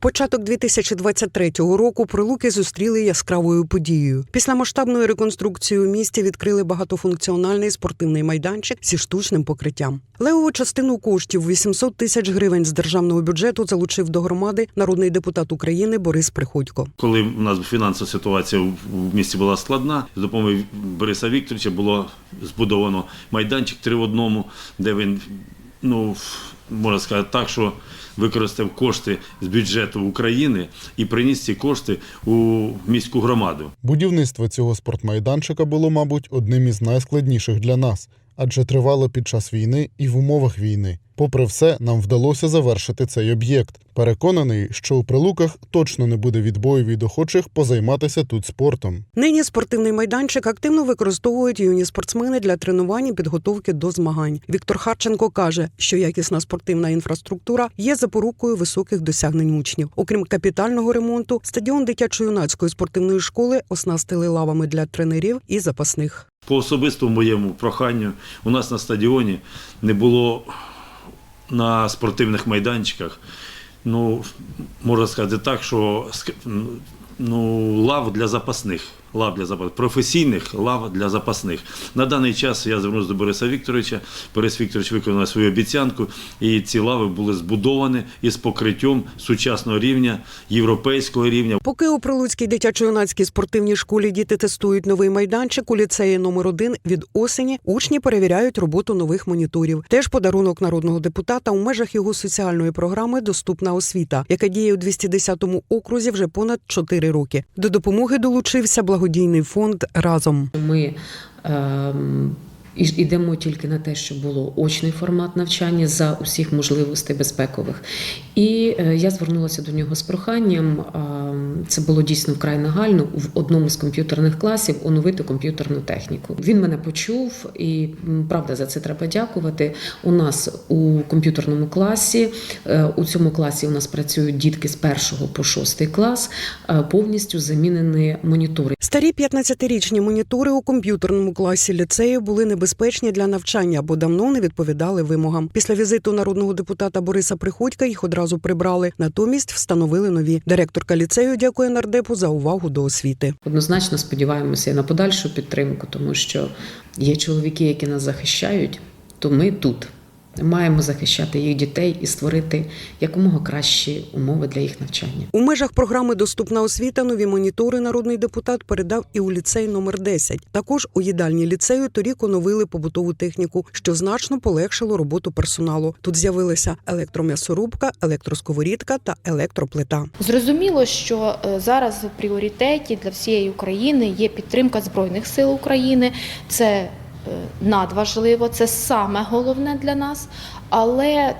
Початок 2023 року прилуки зустріли яскравою подією. Після масштабної реконструкції у місті відкрили багатофункціональний спортивний майданчик зі штучним покриттям. Левову частину коштів 800 тисяч гривень з державного бюджету залучив до громади народний депутат України Борис Приходько. Коли у нас фінансова ситуація в- в місті була складна, з допомогою Бориса Вікторовича було збудовано майданчик три в одному, де він, ну можна сказати так, що використав кошти з бюджету України і приніс ці кошти у міську громаду. Будівництво цього спортмайданчика було, мабуть, одним із найскладніших для нас, адже тривало під час війни і в умовах війни. Попри все, нам вдалося завершити цей об'єкт. Переконаний, що у прилуках точно не буде відбою від охочих позайматися тут спортом. Нині спортивний майданчик активно використовують юні спортсмени для тренувань і підготовки до змагань. Віктор Харченко каже, що якісна спортивна інфраструктура є запорукою високих досягнень учнів. Окрім капітального ремонту, стадіон дитячо-юнацької спортивної школи оснастили лавами для тренерів і запасних. По особистому моєму проханню, у нас на стадіоні не було на спортивних майданчиках, ну, можна сказати так, що ну, лав для запасних. Лав для запасних, професійних лав для запасних. На даний час я звернувся до Бориса Вікторовича. Борис Вікторович виконав свою обіцянку, і ці лави були збудовані із покриттям сучасного рівня, європейського рівня. Поки у Прилуцькій дитячо-юнацькій спортивній школі діти тестують новий майданчик у ліцеї номер 1 від осені, учні перевіряють роботу нових моніторів. Теж подарунок народного депутата у межах його соціальної програми Доступна освіта, яка діє у 210-му окрузі вже понад 4 роки. До допомоги долучився благодійний фонд разом. Ми ем, і- йдемо тільки на те, щоб було очний формат навчання за усіх можливостей безпекових. І е, я звернулася до нього з проханням. Це було дійсно вкрай нагально в одному з комп'ютерних класів оновити комп'ютерну техніку. Він мене почув, і правда за це треба дякувати. У нас у комп'ютерному класі е, у цьому класі у нас працюють дітки з першого по шостий клас. е, Повністю замінені монітори. Старі 15-річні монітори у комп'ютерному класі ліцею були небезпечні для навчання, бо давно не відповідали вимогам. Після візиту народного депутата Бориса Приходька їх одразу прибрали. Натомість встановили нові. Директорка ліцею дякує нардепу за увагу до освіти. Однозначно сподіваємося на подальшу підтримку, тому що є чоловіки, які нас захищають, то ми тут маємо захищати їх дітей і створити якомога кращі умови для їх навчання. У межах програми Доступна освіта нові монітори народний депутат передав і у ліцей номер 10. Також у їдальні ліцею торік оновили побутову техніку, що значно полегшило роботу персоналу. Тут з'явилися електром'ясорубка, електросковорідка та електроплита. Зрозуміло, що е, зараз в пріоритеті для всієї України є підтримка Збройних сил України. Це надважливо, це саме головне для нас. Але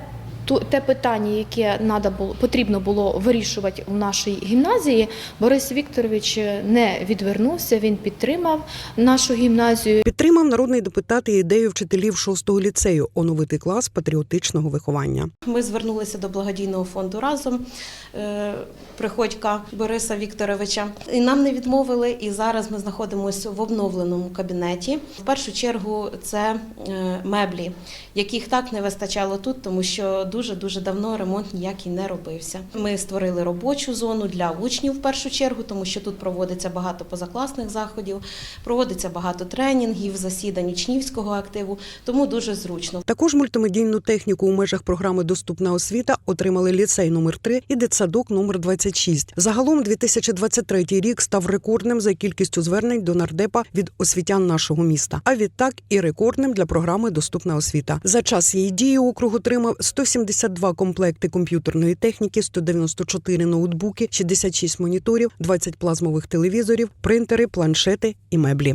те питання, яке надо було потрібно було вирішувати у нашій гімназії, Борис Вікторович не відвернувся. Він підтримав нашу гімназію. Підтримав народний депутат і ідею вчителів 6-го ліцею оновити клас патріотичного виховання. Ми звернулися до благодійного фонду разом е, приходька Бориса Вікторовича. І нам не відмовили. І зараз ми знаходимося в обновленому кабінеті. В першу чергу це е, меблі, яких так не вистачало тут, тому що дуже дуже давно ремонт ніякий не робився. Ми створили робочу зону для учнів в першу чергу, тому що тут проводиться багато позакласних заходів, проводиться багато тренінгів, засідань учнівського активу, тому дуже зручно. Також мультимедійну техніку у межах програми Доступна освіта отримали ліцей номер 3 і дитсадок номер 26. Загалом 2023 рік став рекордним за кількістю звернень до нардепа від освітян нашого міста. А відтак і рекордним для програми Доступна освіта. За час її дії округ отримав 172 комплекти комп'ютерної техніки, 194 ноутбуки, 66 моніторів, 20 плазмових телевізорів, принтери, планшети і меблі.